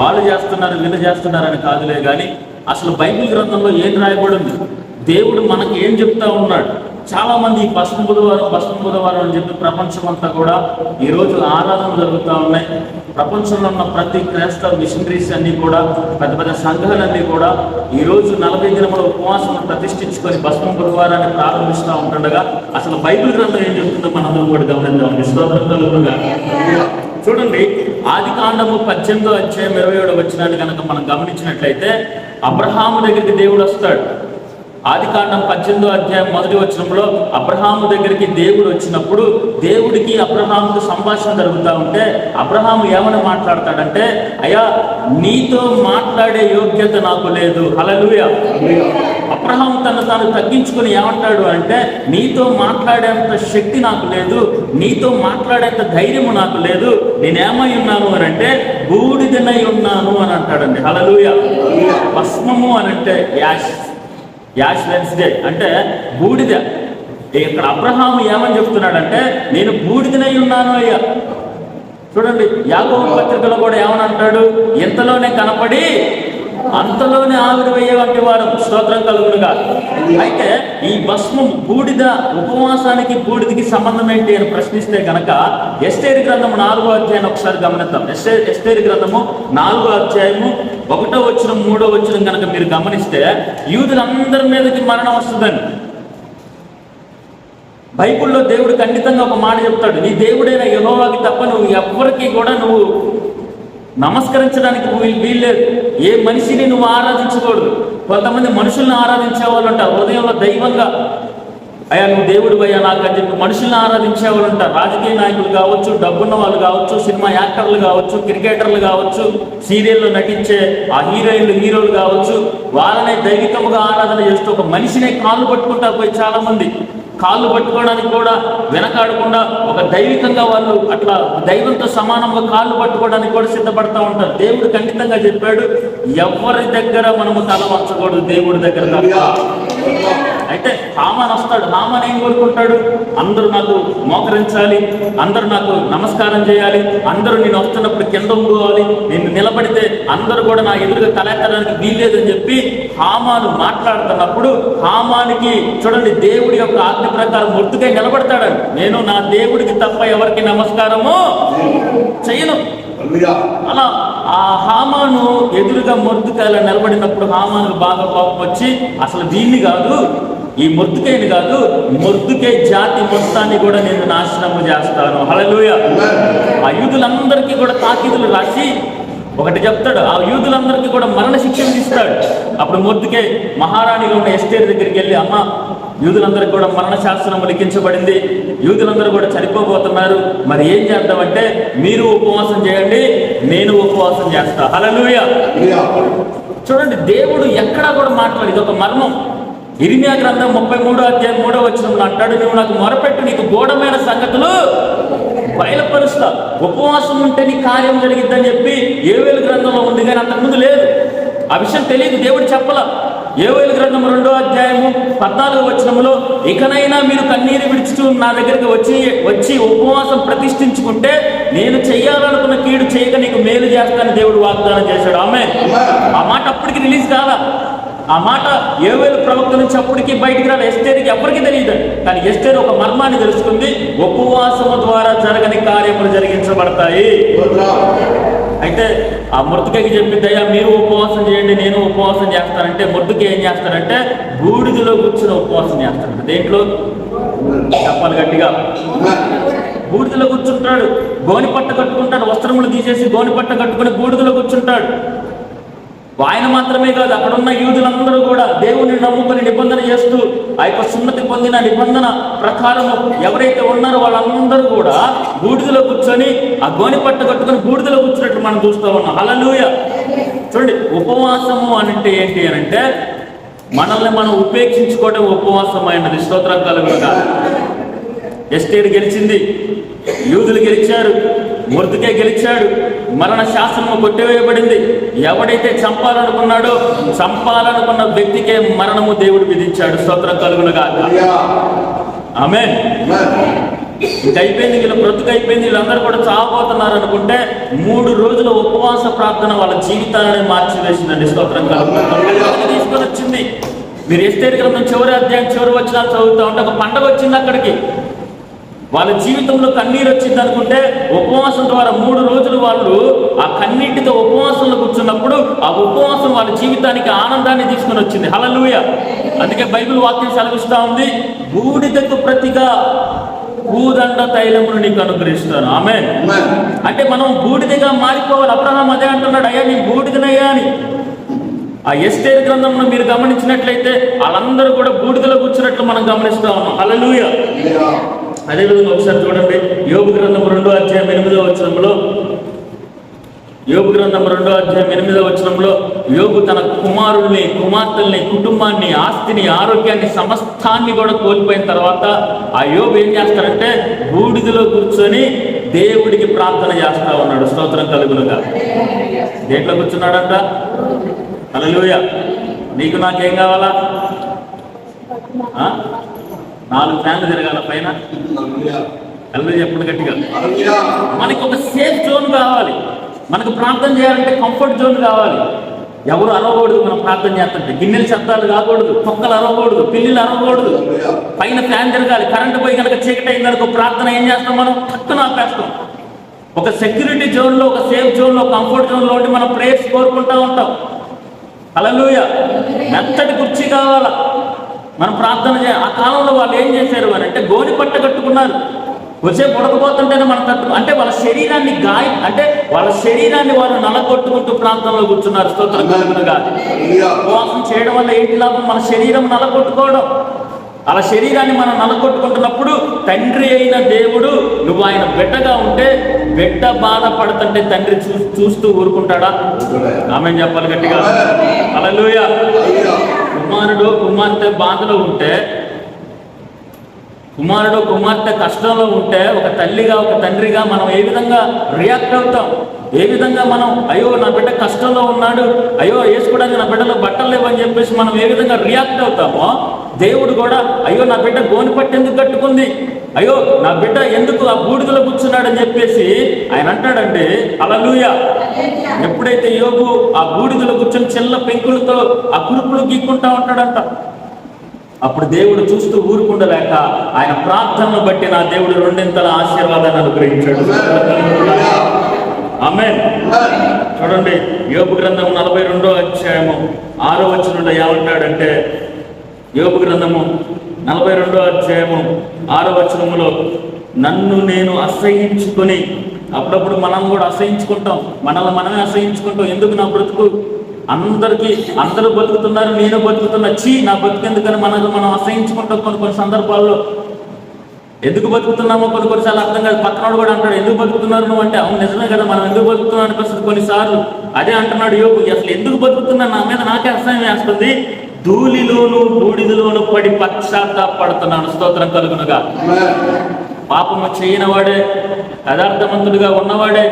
వాళ్ళు చేస్తున్నారు వీళ్ళు చేస్తున్నారని కాదులే కానీ అసలు బైబిల్ గ్రంథంలో ఏం రాయబడింది? దేవుడు మనకి ఏం చెప్తా ఉన్నాడు? చాలా మంది ఈ పశ్చిమ బుధవారం పశ్చిమ బుధవారం అని చెప్పి ప్రపంచం అంతా కూడా ఈ రోజు ఆరాధన జరుగుతూ ఉన్నాయి. ప్రపంచంలో ఉన్న ప్రతి క్రైస్తవ మిషనరీస్ అన్ని కూడా పెద్ద పెద్ద సంఘాలన్నీ కూడా ఈ రోజు నలభై దినముల ఉపవాసం ప్రతిష్ఠించుకొని పశ్చిమ బుధవారాన్ని ప్రారంభిస్తూ ఉంటుండగా అసలు బైబిల్ గ్రంథం ఏం చెప్తుందో మనందరం కూడా గమనిద్దాం. స్తోత్రం కలుగునుగా. చూడండి ఆది కాండము పద్దెనిమిదో అధ్యాయం ఇరవై ఏడు వచ్చినాన్ని కనుక మనం గమనించినట్లయితే అబ్రహాము దగ్గరికి దేవుడు వస్తాడు. ఆది కాండం పద్దెనిమిదో అధ్యాయం మొదటి వచనంలో అబ్రహాము దగ్గరికి దేవుడు వచ్చినప్పుడు దేవుడికి అబ్రహాముకు సంభాషణ జరుగుతూ ఉంటే అబ్రహాము ఏమని మాట్లాడతాడంటే అయ్యా నీతో మాట్లాడే యోగ్యత నాకు లేదు. అలలుయా అబ్రహాం తను తాను తగ్గించుకుని ఏమంటాడు అంటే నీతో మాట్లాడేంత శక్తి నాకు లేదు నీతో మాట్లాడేంత ధైర్యము నాకు లేదు నేనేమై ఉన్నాను అని అంటే బూడిదనై ఉన్నాను అని అంటాడండి. హలలుయ భస్మము అని అంటే యాష్ యాష్ వెన్స్డే అంటే బూడిద. ఇక్కడ అబ్రహాము ఏమని చెప్తున్నాడంటే నేను బూడిదనై ఉన్నాను అయ్యా. చూడండి యాగో పత్రికలో కూడా ఏమని అంటాడు? ఇంతలోనే కనపడి అంతలోనే ఆవిరివయ్యే వంటి స్తోత్రం కలుగునుగా. అయితే ఈ భస్మం బూడిద ఉపవాసానికి బూడిదకి సంబంధం ఏంటి అని ప్రశ్నిస్తే కనుక ఎస్టేరి గ్రంథము నాలుగో అధ్యాయం ఒకసారి గమనిద్దాం. ఎస్టే ఎస్టేరి గ్రంథము నాలుగో అధ్యాయము ఒకటో వచ్చిన మూడో వచ్చిన కనుక మీరు గమనిస్తే యూదులందరి మీదకి మరణం వస్తుందండి. బైబుల్లో దేవుడు ఖండితంగా ఒక మాట చెప్తాడు నీ దేవుడైన యహోవాకి తప్ప నువ్వు ఎవ్వరికి కూడా నువ్వు నమస్కరించడానికి వీల్లేదు. ఏ మనిషిని నువ్వు ఆరాధించకూడదు. కొంతమంది మనుషుల్ని ఆరాధించే వాళ్ళు ఉంటారు. హృదయంలో దైవంగా అయ్యా నువ్వు దేవుడు అయ్యా నాకు అని చెప్పి మనుషుల్ని ఆరాధించే వాళ్ళు ఉంటారు. రాజకీయ నాయకులు కావచ్చు డబ్బున్న వాళ్ళు కావచ్చు సినిమా యాక్టర్లు కావచ్చు క్రికెటర్లు కావచ్చు సీరియల్లో నటించే ఆ హీరోయిన్లు హీరోలు కావచ్చు వాళ్ళనే దైవికముగా ఆరాధన చేస్తూ ఒక మనిషినే కాళ్ళు పట్టుకుంటా పోయి చాలా మంది కాళ్ళు పట్టుకోవడానికి కూడా వెనకాడకుండా ఒక దైవికంగా వాళ్ళు అట్లా దైవంతో సమానంగా కాళ్ళు పట్టుకోవడానికి కూడా సిద్ధపడతా ఉంటారు. దేవుడు ఖండితంగా చెప్పాడు ఎవరి దగ్గర మనము తల వంచకూడదు దేవుడి దగ్గర అయితే హామాన్ వస్తాడు హామాన్ ఏం కోరుకుంటాడు? అందరూ నాకు మోకరించాలి అందరూ నాకు నమస్కారం చేయాలి అందరూ నేను వస్తున్నప్పుడు కింద ఉండుకోవాలి నేను నిలబడితే అందరూ కూడా నా ఎదురుగా తలెత్తడానికి వీల్లేదని చెప్పి హామాను మాట్లాడుతున్నప్పుడు హామానికి చూడండి దేవుడి యొక్క ఆజ్ఞ ప్రకారం ముర్తుగా నిలబడతాడండి నేను నా దేవుడికి తప్ప ఎవరికి నమస్కారము చేయను అలా ఆ హామాను ఎదురుగా మొద్దుకాయల నిలబడినప్పుడు హామాను బాగా కోపం వచ్చి అసలు దీన్ని కాదు ఈ మొద్దుకైని కాదు మొద్దుకే జాతి మొత్తాన్ని కూడా నేను నాశనము చేస్తాను. హల్లెలూయా. ఆ యూదులందరికీ కూడా తాకీదులు రాసి ఒకటి చెప్తాడు. ఆ యూదులందరికీ కూడా మరణ శిక్ష ఇస్తాడు. అప్పుడు మొద్దుకే మహారాణిగా ఉన్న ఎస్టేర్ దగ్గరికి వెళ్ళి అమ్మ యూదులందరికీ కూడా మరణ శాసనం లిఖించబడింది. యూదులందరూ కూడా చనిపోబోతున్నారు. మరి ఏం చేద్దామంటే మీరు ఉపవాసం చేయండి నేను ఉపవాసం చేస్తా. హల్లెలూయా. చూడండి దేవుడు ఎక్కడా కూడా మాట్లాడు ఇది ఒక మర్మం. ఇరిమియా గ్రంథం ముప్పై మూడో అధ్యాయం మూడో వచ్చిన అంటాడు నువ్వు నాకు మొరపెట్టు నీకు గోడమైన సంగతులు బయలుపరుస్తా. ఉపవాసం ఉంటే నీ కార్యం జరిగిద్దని చెప్పి ఏవేలు గ్రంథంలో ఉంది కానీ అంతకుముందు లేదు. ఆ విషయం తెలియదు దేవుడు చెప్పలా. ఏవేలు గ్రంథం రెండో అధ్యాయము పద్నాలుగు వచనములో ఇకనైనా మీరు కన్నీరు విడుచుతూ నా దగ్గరికి వచ్చి వచ్చి ఉపవాసం ప్రతిష్ఠించుకుంటే నేను చెయ్యాలనుకున్న కీడు చేయక నీకు మేలు చేస్తానని దేవుడు వాగ్దానం చేశాడు. ఆమె ఆ మాట అప్పటికి రిలీజ్ కాదా ఆ మాట ఏవేలు ప్రవక్త నుంచి అప్పటికి బయటికి రాలి. ఎస్తేరికి ఎవరికి తెలియదు. కానీ ఎస్తేరు ఒక మర్మాన్ని తెలుసుకుంది. ఉపవాసము ద్వారా జరగని కార్యములు జరిగించబడతాయి. అయితే ఆ మృతికకి చెప్పిందయ్యా మీరు ఉపవాసం చేయండి నేను ఉపవాసం చేస్తానంటే. మృతికి ఏం చేస్తారంటే బూడిదలో కూర్చుని ఉపవాసం చేస్తారంట దేంట్లో? చెప్పాలి గట్టిగా. బూడిదలో కూర్చుంటాడు. గోని పట్ట కట్టుకుంటాడు. వస్త్రములు తీసేసి గోని పట్ట కట్టుకుని బూడిదలో కూర్చుంటాడు. ఆయన మాత్రమే కాదు అక్కడ ఉన్న యూదులందరూ కూడా దేవుని నమ్ముకొని నిబంధన చేస్తూ ఆ యొక్క సున్నతి పొందిన నిబంధన ప్రకారము ఎవరైతే ఉన్నారో వాళ్ళందరూ కూడా బూడిదలో కూర్చొని ఆ గోని పట్ట కట్టుకొని బూడిదలో కూర్చున్నట్టు మనం చూస్తూ ఉన్నాం. అలలుయ చూడండి ఉపవాసము అంటే ఏంటి అని అంటే మనల్ని మనం ఉపేక్షించుకోవడం ఉపవాసం అయినది. స్తోత్రం కలుగుగా ఎస్టేట్ గెలిచింది. యూదులు గెలిచారు ముర్దుకే గెలిచాడు మరణ శాసనము కొట్టివేయబడింది. ఎవడైతే చంపాలనుకున్నాడో చంపాలనుకున్న వ్యక్తికే మరణము దేవుడు విధించాడు. స్తోత్రం కలుగునుగా ఆమె ఇంక అయిపోయింది వీళ్ళ బ్రతుకు అయిపోయింది వీళ్ళందరూ కూడా చావబోతున్నారు అనుకుంటే మూడు రోజుల ఉపవాస ప్రార్థన వాళ్ళ జీవితాలని మార్చివేసిందండి స్తోత్రం తీసుకొని వచ్చింది. మీరు ఎస్తేరు గ్రంథం చివరి అధ్యాయం చివరి వచ్చిన చదువుతా ఉంటే ఒక పండగ వచ్చింది అక్కడికి. వాళ్ళ జీవితంలో కన్నీరు వచ్చింది అనుకుంటే ఉపవాసం ద్వారా మూడు రోజులు వాళ్ళు ఆ కన్నీటితో ఉపవాసంలో కూర్చున్నప్పుడు ఆ ఉపవాసం వాళ్ళ జీవితానికి ఆనందాన్ని తీసుకొని వచ్చింది. హలలుయ అందుకే బైబిల్ వాక్యం సెలవిస్తా ఉంది. బూడిదకు ప్రతిగా పూదండ తైలమును నీకు అనుగ్రహిస్తాను. ఆమె అంటే మనం బూడిదగా మారిపోవాలి. అబ్రహాం అదే అంటున్నాడు అయ్యా నీ బూడిదనయ్యా అని. ఆ ఎస్టేర్ గ్రంథంలో మీరు గమనించినట్లయితే వాళ్ళందరూ కూడా బూడిదలో కూర్చున్నట్లు మనం గమనిస్తా ఉన్నాం. హల్లెలూయా. అదేవిధంగా ఒకసారి చూడండి. యోగు గ్రంథం రెండో అధ్యాయం ఎనిమిదో వచనంలో. యోగు గ్రంథం రెండో అధ్యాయం ఎనిమిదో వచనంలో యోగు తన కుమారుల్ని కుమార్తెల్ని కుటుంబాన్ని ఆస్తిని ఆరోగ్యాన్ని సమస్తాన్ని కూడా కోల్పోయిన తర్వాత ఆ యోగు ఏం చేస్తాడంటే బూడిదలో కూర్చొని దేవుడికి ప్రార్థన చేస్తా ఉన్నాడు. స్తోత్రం కలుగునుగా. దేంట్లో కూర్చున్నాడంట? హల్లెలూయా. నీకు నాకేం కావాలా? నాలుగు ఫ్యాన్లు తిరగాల పైన. హలో చెప్పండి గట్టిగా. మనకి ఒక సేఫ్ జోన్ కావాలి. మనకు ప్రార్థన చేయాలంటే కంఫర్ట్ జోన్ కావాలి. ఎవరు అరవకూడదు మనం ప్రార్థన చేస్తుంటే. గిన్నెలు శబ్దాలు కాకూడదు కుక్కలు అరవకూడదు పిల్లలు అరవకూడదు. పైన ఫ్యాన్ తిరగాలి. కరెంట్ పోయి కనుక చీకటి అయిందనుకో ప్రార్థన ఏం చేస్తాం మనం? పక్కన ఆపేస్తాం. ఒక సెక్యూరిటీ జోన్లో ఒక సేఫ్ జోన్లో కంఫర్ట్ జోన్లో ఉండి మనం ప్రేయర్స్ కోరుకుంటా ఉంటాం. అలలుయ మెత్తటి కుర్చీ కావాలా? మనం ప్రార్థన చే ఆ కాలంలో వాళ్ళు ఏం చేశారు అని అంటే గోని పట్ట కట్టుకున్నారు. వచ్చే పుడకపోతుంటేనే మనం తట్టు అంటే వాళ్ళ శరీరాన్ని గాయ అంటే వాళ్ళ శరీరాన్ని వాళ్ళు నలగొట్టుకుంటూ ప్రాంతంలో కూర్చున్నారు. స్తోత్రం కలుగునుగా ఉపవాసం చేయడం వల్ల ఏంటి లాభం? మన శరీరం నలగొట్టుకోవడం. అలా శరీరాన్ని మనం నలగొట్టుకుంటున్నప్పుడు తండ్రి అయిన దేవుడు నువ్వు ఆయన బిడ్డగా ఉంటే బిడ్డ బాధపడుతుంటే తండ్రి చూ చూస్తూ ఊరుకుంటాడా? ఆమె చెప్పాలి గట్టిగా. అలలుయ కుమారుడు కుమార్తె బాధలో ఉంటే కుమారుడు కుమార్తె కష్టంలో ఉంటే ఒక తల్లిగా ఒక తండ్రిగా మనం ఏ విధంగా రియాక్ట్ అవుతాం? ఏ విధంగా మనం అయ్యో నా బిడ్డ కష్టంలో ఉన్నాడు అయ్యో వేసుకోవడానికి నా బిడ్డలో బట్టలు లేవని చెప్పేసి మనం ఏ విధంగా రియాక్ట్ అవుతామో దేవుడు కూడా అయ్యో నా బిడ్డ గోని పట్టి ఎందుకు కట్టుకుంది? అయ్యో నా బిడ్డ ఎందుకు ఆ బూడిదలో కూర్చున్నాడని చెప్పేసి ఆయన అంటాడంటే అలలుయ ఎప్పుడైతే యోగు ఆ బూడిదలో కూర్చొని చిల్ల పెంకులతో ఆ కురుపులు గీక్కుంటా ఉంటాడంట అప్పుడు దేవుడు చూస్తూ ఊరుకుండలేక ఆయన ప్రార్థనను బట్టి నా దేవుడు రెండింతల ఆశీర్వాదాన్ని అనుగ్రహించాడు. ఆమె చూడండి యోపు గ్రంథం నలభై రెండో అధ్యాయము ఆరో వచ్చిన ఏమంటాడంటే యోపు గ్రంథము నలభై రెండో అధ్యాయము ఆరో వచనములో నన్ను నేను అసహించుకొని అప్పుడప్పుడు మనం కూడా అసహించుకుంటాం. మనల్ని మనమే అసహించుకుంటాం. ఎందుకు నా బ్రతుకు? అందరికీ అందరూ బతుకుతున్నారు నేను బతుకుతున్నా. చీ నా బతుకెందుకని మనకు మనం అసహించుకుంటాం కొన్ని కొన్ని సందర్భాల్లో ఎందుకు బతుకుతున్నామో కొన్ని కొన్నిసార్లు అర్థం కాదు. పక్కనోడు కూడా అంటాడు ఎందుకు బతుకుతున్నారు నువ్వు? అంటే అవును నిజమే కదా మనం ఎందుకు బతుకుతున్నాం? అనిపిస్తుంది కొన్నిసార్లు అదే అంటున్నాడు యోగు అసలు ఎందుకు బతుకుతున్నా? నా మీద నాకే అసహ్యం వేస్తుంది. ధూళిలోను బూడిదలోను పడి పశ్చాత్తాపడుతున్నాను స్తోత్రం కలుగునుగా. పాపము చేయనివాడే యథార్థవంతుడిగా ఉన్నవాడే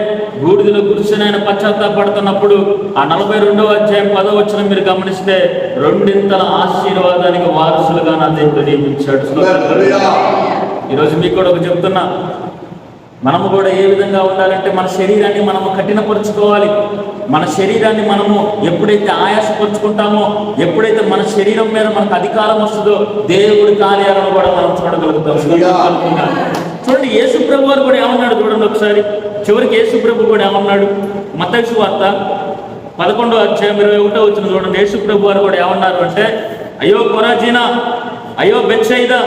బూడిదలో కూర్చొని ఆయన పశ్చాత్తాపడుతున్నప్పుడు ఆ నలభై రెండవ అధ్యాయం పదో వచ్చిన మీరు గమనిస్తే రెండింతల ఆశీర్వాదానికి వారసులుగా నా దేవుడు నియమించాడు. ఈరోజు మీకు కూడా ఒక చెప్తున్నా. మనము కూడా ఏ విధంగా ఉండాలంటే మన శరీరాన్ని మనము కఠినపరుచుకోవాలి. మన శరీరాన్ని మనము ఎప్పుడైతే ఆయాసపరుచుకుంటామో ఎప్పుడైతే మన శరీరం మీద మనకు అధికారం వస్తుందో దేవుడి కార్యాలను కూడా మనం చూడగలుగుతాం. చూడండి యేసు ప్రభు వారు కూడా ఏమన్నాడు చూడండి ఒకసారి. చివరికి యేసు ప్రభు కూడా ఏమన్నాడు? మతక్షు వార్త పదకొండో అధ్యాయం ఇరవై ఒకటో వచ్చిన చూడండి యేసు ప్రభు వారు కూడా ఏమన్నారు అంటే అయ్యో కొరాజీనా అయ్యో బెచ్చైదా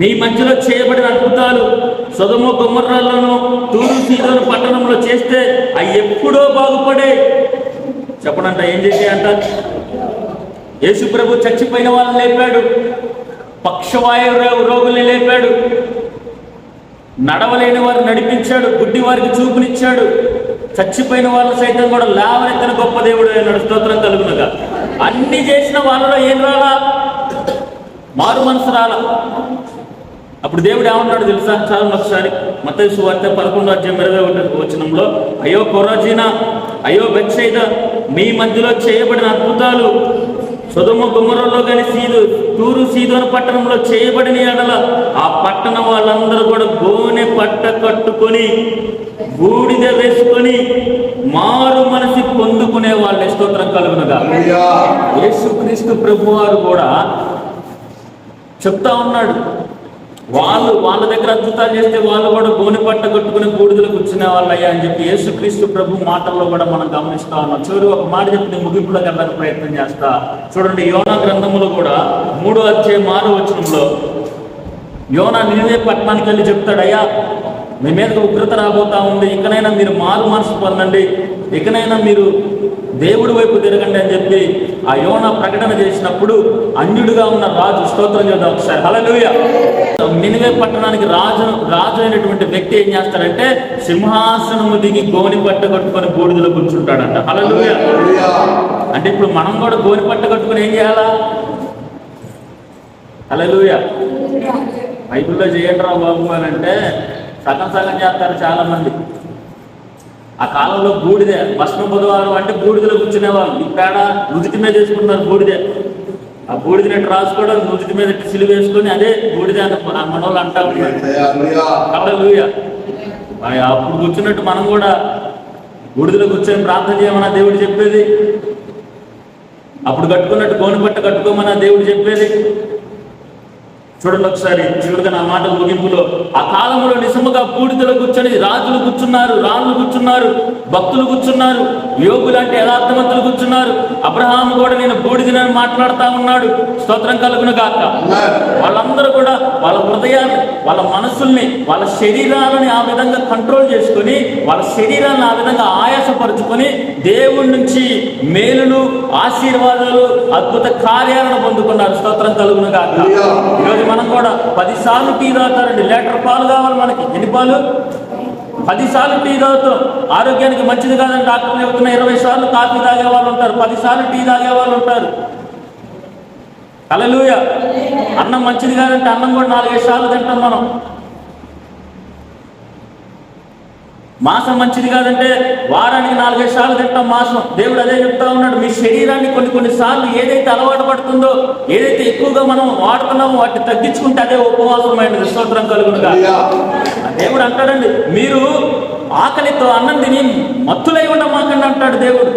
మీ మధ్యలో చేయబడిన అద్భుతాలు సొదము గుమ్మర్రాలను తూరు సీదోను పట్టణంలో చేస్తే అవి ఎప్పుడో బాగుపడే. చెప్పడంట ఏం చేసాయంట యేసు ప్రభు చచ్చిపోయిన వాళ్ళని లేపాడు. పక్షవాయు రోగుల్ని లేపాడు. నడవలేని వారు నడిపించాడు. గుడ్డి వారికి చూపునిచ్చాడు. చచ్చిపోయిన వాళ్ళు సైతం కూడా లేవనెత్తిన గొప్ప దేవుడు అయినాడు స్తోత్రం కలుగునగా. అన్ని చేసిన వాళ్ళలో ఏం రాలా? మారు మనసు రాలా? అప్పుడు దేవుడు ఏమన్నాడు తెలుసా? చాలా ఒకసారి మత సువార్త పదకొండు అధ్యాయం ఇరవై ఒకటి వచనంలో అయ్యో కొరాజీనా అయ్యో బెచ్చైద మీ మధ్యలో చేయబడిన అద్భుతాలు సుధమ గుమ్మరంలో కానీ సీదు తూరు సీదోన పట్టణంలో చేయబడిన ఎడల ఆ పట్టణం వాళ్ళందరూ కూడా గోనె పట్ట కట్టుకొని బూడిద వేసుకొని మారు మనసి పొందుకునే వాళ్ళ స్తోత్రం కలుగునగా. యేసుక్రీస్తు ప్రభు వారు కూడా చెప్తా ఉన్నాడు. వాళ్ళు వాళ్ళ దగ్గర అద్భుతాలు చేస్తే వాళ్ళు కూడా గోని పట్ట కట్టుకుని బూడిదలు కూర్చునే వాళ్ళయ్యా అని చెప్పి యేసుక్రీస్తు ప్రభు మాటల్లో కూడా మనం గమనిస్తా ఉన్నాం. చివరి ఒక మాట చెప్పి ముగింపులో వెళ్ళడానికి ప్రయత్నం చేస్తా. చూడండి యోనా గ్రంథములో కూడా మూడో అధ్యాయం మారు వచనంలో యోనా నినివే పట్టణానికి వెళ్ళి చెప్తాడు అయ్యా మీ మీద ఉగ్రత రాబోతా ఉంది. ఇకనైనా మీరు మారు మనసు పొందండి. ఇకనైనా మీరు దేవుడి వైపు తిరగండి అని చెప్పి ఆ యోన ప్రకటన చేసినప్పుడు అన్యుడిగా ఉన్న రాజు స్తోత్రం చేద్దాం ఒకసారి. హలో నినివే పట్టణానికి రాజు రాజు అయినటువంటి వ్యక్తి ఏం చేస్తాడంటే సింహాసనము దిగి గోని పట్ట కట్టుకొని బూడిదలో కూర్చుంటాడంట. హలలుయ అంటే ఇప్పుడు మనం కూడా గోని పట్ట కట్టుకొని ఏం చేయాలా? హలలుయ బైబిల్లో చేయండి రా బాబు అని అంటే సగం సగం చేస్తారు చాలా మంది ఆ కాలంలో బూడిదే. భస్మ బుధవారం అంటే బూడిదలో కూర్చునేవాళ్ళు. ఇక్కడ నుదుటి మీద వేసుకున్నారు బూడిదే. ఆ బూడిద నెట్టు రాసుకోవడం నుదుటి మీద సిలువ వేసుకొని అదే బూడిదే మనోళ్ళు అంటా ఉన్నారు. హల్లెలూయా. మరి అప్పుడు కూర్చున్నట్టు మనం కూడా బూడిదలో కూర్చొని ప్రార్థన చేయమన్నా దేవుడు చెప్పేది. అప్పుడు కట్టుకున్నట్టు గోని పట్ట కట్టుకోమన్నా దేవుడు చెప్పేది. చూడండి ఒకసారి చివరిగా నా మాట ముగింపులో ఆ కాలంలో నిజముగా బూడిదలో కూర్చొని రాజులు కూర్చున్నారు రాణులు కూర్చున్నారు భక్తులు కూర్చున్నారు యోగులు అంటే యథార్థవంతులు కూర్చున్నారు. అబ్రహాం కూడా నేను బూడిదని మాట్లాడుతా ఉన్నాడు. స్తోత్రం కలుగును గాక వాళ్ళందరూ కూడా వాళ్ళ హృదయాన్ని వాళ్ళ మనసుల్ని వాళ్ళ శరీరాలని ఆ విధంగా కంట్రోల్ చేసుకొని వాళ్ళ శరీరాన్ని ఆ విధంగా ఆయాసపరుచుకొని దేవుడి నుంచి మేలులు ఆశీర్వాదాలు అద్భుత కార్యాలను పొందుకున్నారు. స్తోత్రం కలుగును గాక ఈరోజు మనం కూడా పది సార్లు టీ తాగుతారండి. లీటర్ పాలు కావాలి మనకి. ఎన్ని పాలు? పది సార్లు టీ తాగుతాం ఆరోగ్యానికి మంచిది కాదని డాక్టర్లు చెబుతున్న ఇరవై సార్లు కాఫీ తాగే వాళ్ళు ఉంటారు. పది సార్లు టీ తాగే వాళ్ళు ఉంటారు. అలలుయ అన్నం మంచిది కాదంటే అన్నం కూడా నాలుగైదు సార్లు తింటాం మనం. మాసం మంచిది కాదంటే వారానికి నాలుగైదు సార్లు తింటాం మాసం. దేవుడు అదే చెప్తా ఉన్నాడు. మీ శరీరాన్ని కొన్ని కొన్ని సార్లు ఏదైతే అలవాటు పడుతుందో ఏదైతే ఎక్కువగా మనం వాడుతున్నామో వాటిని తగ్గించుకుంటే అదే ఉపవాసమైనది. స్తోత్రం కలుగునుగా దేవుడు అంటాడండి మీరు ఆకలితో అన్నం తిని మత్తులై ఉండమాకండి అంటాడు దేవుడు.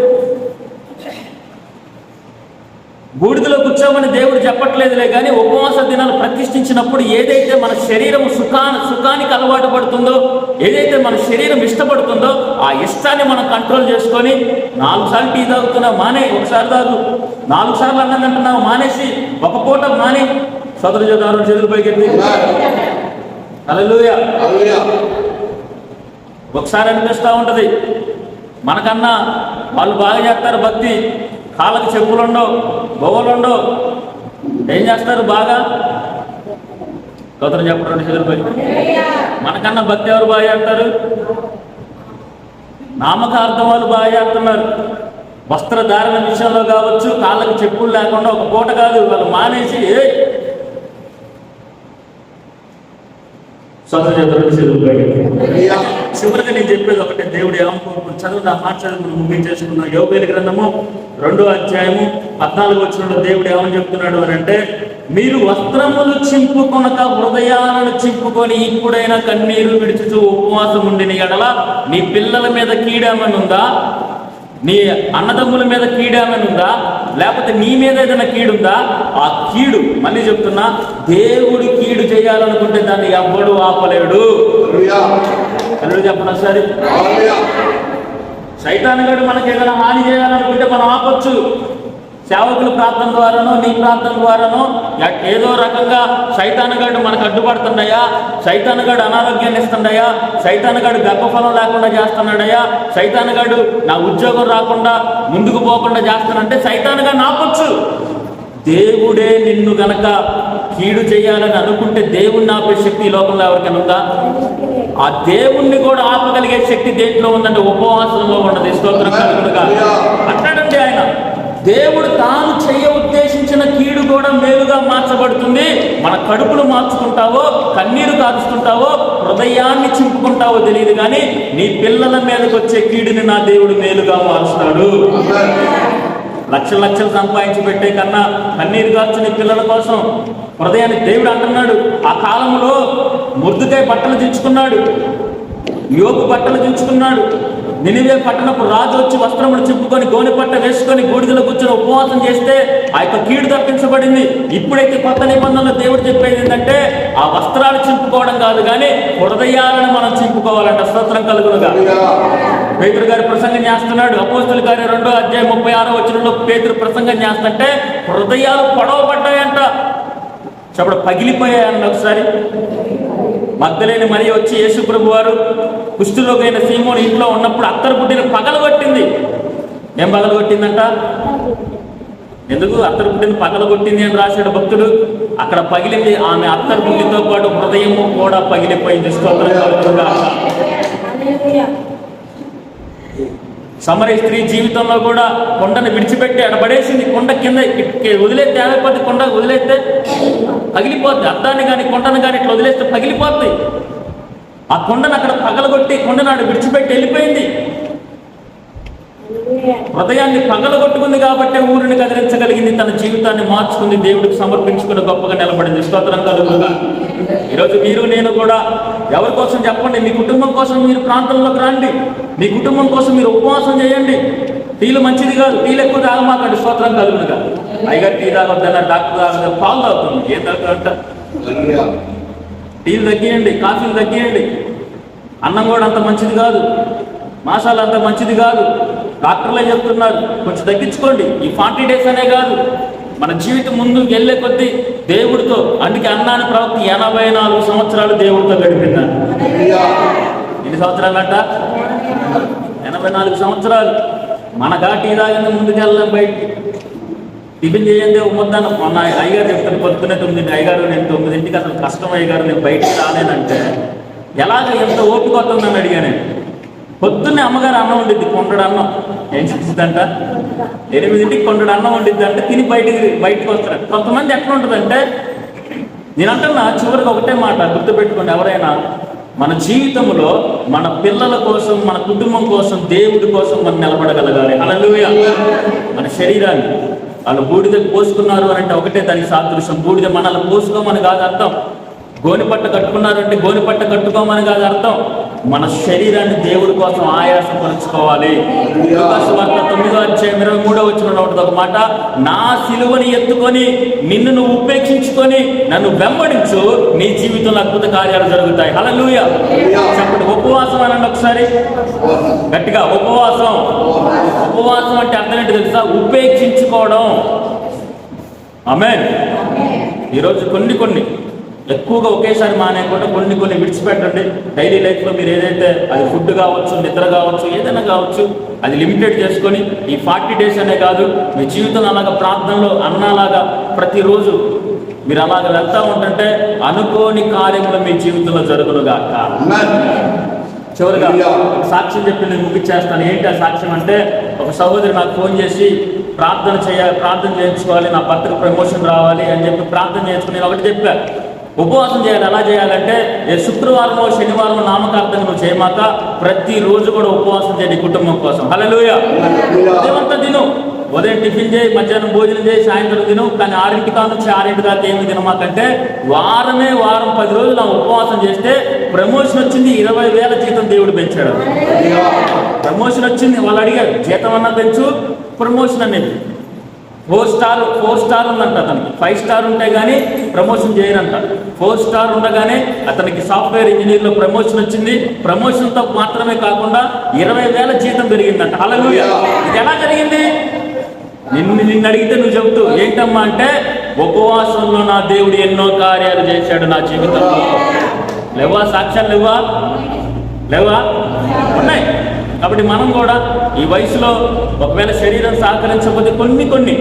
బూడిదలో కూర్చోమని దేవుడు చెప్పట్లేదులే కానీ ఉపవాస దినాలు ప్రతిష్ఠించినప్పుడు ఏదైతే మన శరీరం సుఖా సుఖానికి అలవాటు పడుతుందో ఏదైతే మన శరీరం ఇష్టపడుతుందో ఆ ఇష్టాన్ని మనం కంట్రోల్ చేసుకొని నాలుగు సార్లు టీ తాగుతున్నావు మానే ఒకసారి తాగు. నాలుగు సార్లు అన్నం తింటున్నావు మానేసి ఒక పూట మానే. సదరు చేద్దారు చేతులు పైకెత్తి. హల్లెలూయా. ఒకసారి అనిపిస్తూ ఉంటుంది. మనకన్నా వాళ్ళు బాగా చేస్తారు భక్తి. కాళ్ళకి చెప్పులు ఉండవు ఏం చేస్తారు బాగా? కౌతరం చెప్పడం చేతులపై మనకన్నా భక్తి ఎవరు బాగా చేస్తారు? నామకార్థం వాళ్ళు బాగా చేస్తున్నారు. వస్త్రధారణ విషయంలో కావచ్చు కాళ్ళకి చెప్పులు లేకుండా ఒక పూట కాదు వాళ్ళు మానేసి ఏ చేతులపై చివరిగా నేను చెప్పేది ఒకటే దేవుడు ఏమనుకోకుండా చదువు నా మాట చదువు ముగించేసుకున్నాం యోగేల గ్రంథము రెండో అధ్యాయము పద్నాలుగు వచ్చిన దేవుడు ఏమని చెప్తున్నాడు అని అంటే మీరు వస్త్రములు చింపుకొనక హృదయాలను చింపుకొని ఇప్పుడైనా కన్నీరు విడుచుతూ ఉపవాసం ఉండిన ఎడల నీ పిల్లల మీద కీడేమనుందా నీ అన్నదమ్ముల మీద కీడేమనుందా లేకపోతే నీ మీద ఏదైనా కీడుందా ఆ కీడు మళ్ళీ చెప్తున్నా దేవుడు కీడు చేయాలనుకుంటే దాన్ని ఎవ్వడు ఆపలేడు. కళ్ళు చెప్పను ఒకసారి. సైతాన్ గడు మనకి ఏదైనా హాని చేయాలనుకుంటే మనం ఆపొచ్చు. సేవకుల ప్రార్థన ద్వారానో నీ ప్రార్థన ద్వారానో ఏదో రకంగా సైతానగాడు మనకు అడ్డుపడుతుండయా సైతానగాడు అనారోగ్యాన్ని ఇస్తుండయా సైతానగాడు గర్భఫలం లేకుండా చేస్తున్నాడయా సైతానగాడు నా ఉద్యోగం రాకుండా ముందుకు పోకుండా చేస్తానంటే సైతానగాడు ఆపొచ్చు దేవుడే నిన్ను గనక కీడు చేయాలని అనుకుంటే దేవుణ్ణి ఆపే శక్తి ఈ లోకంలో ఎవరికైనా ఉందా? ఆ దేవుణ్ణి కూడా ఆపగలిగే శక్తి దేంట్లో ఉందంటే ఉపవాసంలో ఉన్నది. స్తోత్రం కలుగునుగా అంటాడండి ఆయన దేవుడు తాను చెయ్య ఉద్దేశించిన కీడు కూడా మేలుగా మార్చబడుతుంది. మన కడుపులు మార్చుకుంటావో కన్నీరు కాచుకుంటావో హృదయాన్ని చింపుకుంటావో తెలియదు కానీ నీ పిల్లల మీదకి వచ్చే కీడుని నా దేవుడు మేలుగా మారుస్తాడు లక్షల లక్షలు సంపాదించి పెట్టే కన్నా కన్నీరు కార్చుని పిల్లల కోసం హృదయాన్ని దేవుడు అంటున్నాడు. ఆ కాలంలో ముద్దుకాయ బట్టలు దించుకున్నాడు. యోగు బట్టలు దించుకున్నాడు. నినివే పట్టణపు రాజు వచ్చి వస్త్రములు చింపుకొని గోనె పట్ట వేసుకొని బూడిదలో కూర్చొని ఉపవాసం చేస్తే ఆ యొక్క కీడు తప్పించబడింది. ఇప్పుడైతే కొత్త నిబంధనలు దేవుడు చెప్పేది ఏంటంటే ఆ వస్త్రాలు చింపుకోవడం కాదు కానీ హృదయాలను మనం చింపుకోవాలంట స్తోత్రం కలుగునుగా. పేతురు గారి ప్రసంగం చేస్తున్నాడు. అపోస్తుల గారి రెండో అధ్యాయం ముప్పై ఆరో వచ్చినలో పేతురు ప్రసంగం చేస్తుంటే హృదయాలు పొడవబడ్డాయంట. చెప్పడు పగిలిపోయాయన్న ఒకసారి. మద్దలేని మరి వచ్చి యేసుప్రభు వారు కుష్ఠరోగైన సీమోని ఇంట్లో ఉన్నప్పుడు అత్తరు పుట్టిన పగలగొట్టింది ఏం పగలగొట్టిందంట ఎందుకు అత్తరు పుట్టిన పగలగొట్టింది అని రాశాడు భక్తుడు. అక్కడ పగిలింది ఆమె అత్తరు పుట్టితో పాటు హృదయము కూడా పగిలిపోయింది. సమర స్త్రీ జీవితంలో కూడా కొండను విడిచిపెట్టి అడబడేసింది. కొండ కింద వదిలేస్తే ఆమెపోతే కొండ వదిలేస్తే పగిలిపోద్ది. అద్దాన్ని కానీ కొండను కానీ ఇట్లా వదిలేస్తే పగిలిపోద్ది. ఆ కొండను అక్కడ పగలగొట్టి కొండను విడిచిపెట్టి వెళ్ళిపోయింది. హృదయాన్ని పగలగొట్టుకుంది కాబట్టి ఊరిని కదిలించగలిగింది తన జీవితాన్ని మార్చుకుంది దేవుడికి సమర్పించుకుని గొప్పగా నిలబడింది. స్తోత్రం కలుగుగా ఈరోజు మీరు నేను కూడా ఎవరి కోసం చెప్పండి? మీ కుటుంబం కోసం మీరు ప్రాంతంలోకి రండి. మీ కుటుంబం కోసం మీరు ఉపవాసం చేయండి. టీలు మంచిది కాదు టీలు ఎక్కువ తాగమాకండి స్తోత్రం కలుగునుగా. అయ్యగారు టీ తాగొద్దన్న డాక్టర్ తాగొద్దు పాలు తాగుతుంది ఏం తాగుతా టీలు తగ్గియండి కాఫీలు తగ్గియండి. అన్నం కూడా అంత మంచిది కాదు. మాసాలు అంత మంచిది కాదు. డాక్టర్లే చెప్తున్నారు కొంచెం తగ్గించుకోండి. ఈ ఫార్టీ డేస్ అనే కాదు. మన జీవితం ముందుకు వెళ్ళే కొద్దీ దేవుడితో అందుకే అన్నాని ప్రవక్త ఎనభై నాలుగు సంవత్సరాలు దేవుడితో గడిపిందాను ఎన్ని సంవత్సరాలంట? ఎనభై నాలుగు సంవత్సరాలు. మన ఘాటీ తాగింది ముందుకెళ్ళాం బయటికి. టిఫిన్ చేయండి ఉమ్మద్దాను మొన్న అయ్యగారు చెప్తాను పొద్దున్నే తొమ్మిది అయ్యగారు నేను తొమ్మిదింటికి అసలు కష్టం అయ్యగారు నేను బయటికి రాలేనంటే ఎలాగ ఎంత ఓపిక వస్తుందని అడిగా నేను. పొద్దున్నే అమ్మగారు అన్నం వండిద్ది కొండడు అన్నం. ఏం చేస్తుందంట ఎనిమిదింటికి కొండడు అన్నం వండిద్ది అంటే తిని బయటికి బయటకు వస్తారు కొంతమంది ఎట్లా ఉంటుందంటే నేను అంటున్నా చివరికి ఒకటే మాట గుర్తుపెట్టుకోండి ఎవరైనా మన జీవితంలో మన పిల్లల కోసం మన కుటుంబం కోసం దేవుడి కోసం మనం నిలబడగలగాలి. అలా మన శరీరాన్ని. వాళ్ళు బూడిద పోసుకున్నారు అని అంటే ఒకటే దానికి సాదృశ్యం. బూడిద మనల్ని పోసుకోమని కాదు అర్థం. గోనిపట్ట కట్టుకున్నారంటే గోనిపట్ట కట్టుకోమని కాదు అర్థం. మన శరీరాన్ని దేవుడి కోసం ఆయాసపరుచుకోవాలి. వార్త తొమ్మిదో అధ్యాయం ఇరవై మూడో వచ్చిన ఉంటుంది ఒక మాట నా సిలువని ఎత్తుకొని నిన్ను నువ్వు ఉపేక్షించుకొని నన్ను వెంబడించు నీ జీవితంలో అద్భుత కార్యాలు జరుగుతాయి. హల్లెలూయ. చెప్పండి ఉపవాసం అనండి ఒకసారి. గట్టిగా ఉపవాసం. ఉపవాసం అంటే అర్థం ఏంటి తెలుసా? ఉపేక్షించుకోవడం. ఆమెన్. ఈరోజు కొన్ని కొన్ని ఎక్కువగా ఒకేసారి మానేయకుండా కొన్ని కొన్ని విడిచిపెట్టండి. డైలీ లైఫ్లో మీరు ఏదైతే అది ఫుడ్ కావచ్చు నిద్ర కావచ్చు ఏదైనా కావచ్చు అది లిమిటెడ్ చేసుకొని ఈ ఫార్టీ డేస్ అనే కాదు మీ జీవితం అలాగా ప్రార్థనలో అన్నలాగా ప్రతిరోజు మీరు అలాగ వెళ్తా ఉంటుంటే అనుకోని కార్యములు మీ జీవితంలో జరుగునుగాక. చివరిగా సాక్ష్యం చెప్పి నేను ముగించేస్తాను. ఏంటి ఆ సాక్ష్యం అంటే ఒక సహోదరి నాకు ఫోన్ చేసి ప్రార్థన చేయాలి ప్రార్థన చేయించుకోవాలి నా భర్తకు ప్రమోషన్ రావాలి అని చెప్పి ప్రార్థన చేయించుకుని నేను ఒకటి చెప్పా. ఉపవాసం చేయాలి. ఎలా చేయాలంటే ఏ శుక్రవారమో శనివారమో నామకార్థంగా నువ్వు చేయమాక ప్రతిరోజు కూడా ఉపవాసం చేయండి కుటుంబం కోసం. హల్లెలూయా. ఉదయమంతా తిను. ఉదయం టిఫిన్ చేయి మధ్యాహ్నం భోజనం చేయి సాయంత్రం తిను. కానీ ఆరింటి కాదు నుంచి ఆరింటి దాకా ఏమి తినమాకంటే వారమే వారం పది రోజులు నా ఉపవాసం చేస్తే ప్రమోషన్ వచ్చింది ఇరవై వేల జీతం దేవుడు పెంచాడు. ప్రమోషన్ వచ్చింది వాళ్ళు అడిగారు జీతం అన్నా పెంచు ప్రమోషన్ అనేది. ఫోర్ స్టార్ ఫోర్ స్టార్ ఉందంట అతనికి. ఫైవ్ స్టార్ ఉంటే కానీ ప్రమోషన్ చేయరంట ఫోర్ స్టార్ ఉండగానే అతనికి సాఫ్ట్వేర్ ఇంజనీర్లో ప్రమోషన్ వచ్చింది. ప్రమోషన్తో మాత్రమే కాకుండా ఇరవై వేల జీతం పెరిగిందంట. హల్లెలూయా ఇది ఎలా జరిగింది? నిన్ను నిన్ను అడిగితే నువ్వు చెబుతూ ఏంటమ్మా అంటే ఉపవాసంలో నా దేవుడు ఎన్నో కార్యాలు చేశాడు నా జీవితంలో. లేవా? సాక్ష్యాలు లేవా? లేవా? ఉన్నాయి. కాబట్టి మనం కూడా ఈ వయసులో ఒకవేళ శరీరం సహకరించకపోతే కొన్ని కొన్ని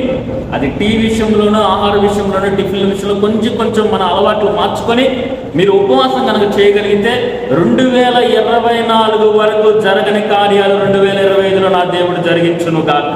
అది టీ విషయంలోనూ ఆహార విషయంలోనూ టిఫిన్ విషయంలో కొంచెం కొంచెం మన అలవాట్లు మార్చుకొని మీరు ఉపవాసం కనుక చేయగలిగితే రెండు వేల ఇరవై నాలుగు వరకు జరగని కార్యాలు రెండు వేల ఇరవై ఐదులో నా దేవుడు జరిగించును కాక